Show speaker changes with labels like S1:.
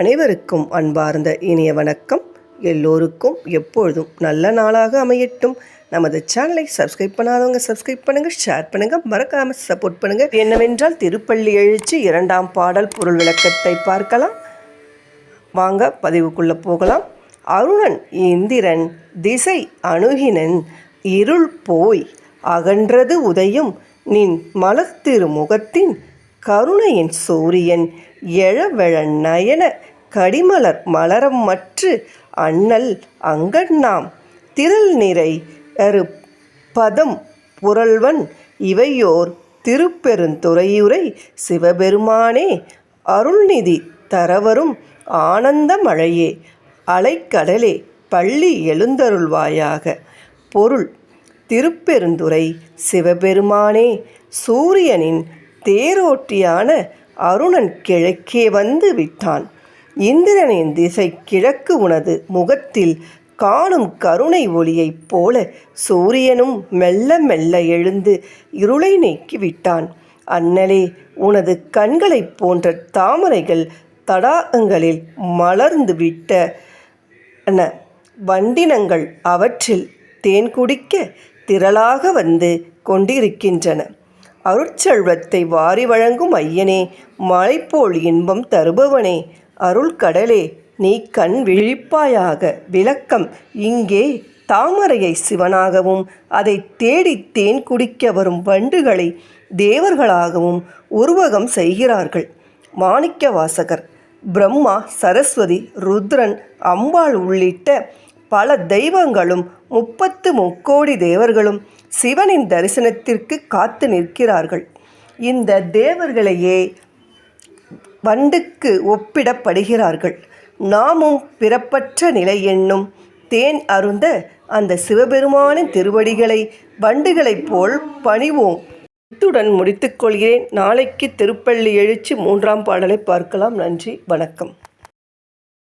S1: அனைவருக்கும் அன்பார்ந்த இனிய வணக்கம். எல்லோருக்கும் எப்பொழுதும் நல்ல நாளாக அமையட்டும். நமது சேனலை சப்ஸ்கிரைப் பண்ணாதவங்க சப்ஸ்கிரைப் பண்ணுங்கள் ஷேர் பண்ணுங்கள் மறக்காமல் சப்போர்ட் பண்ணுங்கள் என்னவென்றால் திருப்பள்ளி எழுச்சி இரண்டாம் பாடல் பொருள் விளக்கத்தை பார்க்கலாம். வாங்க பதிவுக்குள்ளே போகலாம். அருணன் இந்திரன் திசை அணுகினன் இருள் போய் அகன்றது உதயம். நின் மலர்த்திரு முகத்தின் கருணையின் சூரியன் எழவெழ நயன கடிமலர் மலரம் மற்று அண்ணல் அங்கண்ணாம் திரள் நிறை அரு பதம் புரள்வன் இவையோர் திருப்பெருந்துறையுரை சிவபெருமானே. அருள்நிதி தரவரும் ஆனந்த மழையே அலைக்கடலே பள்ளி எழுந்தருள்வாயாக. பொருள் திருப்பெருந்துறை சிவபெருமானே சூரியனின் தேரோட்டியான அருணன் கிழக்கே வந்து விட்டான். இந்திரனின் திசை கிழக்கு உனது முகத்தில் காணும் கருணை ஒளியைப் போல சூரியனும் மெல்ல மெல்ல எழுந்து இருளை நீக்கி விட்டான். அண்ணலே உனது கண்களைப் போன்ற தாமரைகள் தடாகங்களில் மலர்ந்து விட்ட வண்டினங்கள் அவற்றில் தேன் குடிக்க திரளாக வந்து கொண்டிருக்கின்றன. அருட்செல்வத்தை வாரி வழங்கும் ஐயனே மலைப்போல் இன்பம் தருபவனே அருள் கடலே நீ கண் விழிப்பாயாக விளக்கம் இங்கே தாமரையை சிவனாகவும் அதை தேடி தேன் குடிக்க வரும் வண்டுகளை தேவர்களாகவும் உருவகம் செய்கிறார்கள். மாணிக்க வாசகர் பிரம்மா சரஸ்வதி ருத்ரன் அம்பாள் உள்ளிட்ட பல தெய்வங்களும் முப்பத்து முக்கோடி தேவர்களும் சிவனின் தரிசனத்திற்கு காத்து நிற்கிறார்கள். இந்த தேவர்களையே வண்டுக்கு ஒப்பிடப்படுகிறார்கள். நாமும் பிறப்பற்ற நிலை என்னும் தேன் அருந்த அந்த சிவபெருமானின் திருவடிகளை வண்டுகளைப் போல் பணிவோம். இத்துடன் முடித்துக்கொள்கிறேன் நாளைக்கு திருப்பள்ளி எழுச்சி மூன்றாம் பாடலை பார்க்கலாம். நன்றி. வணக்கம்.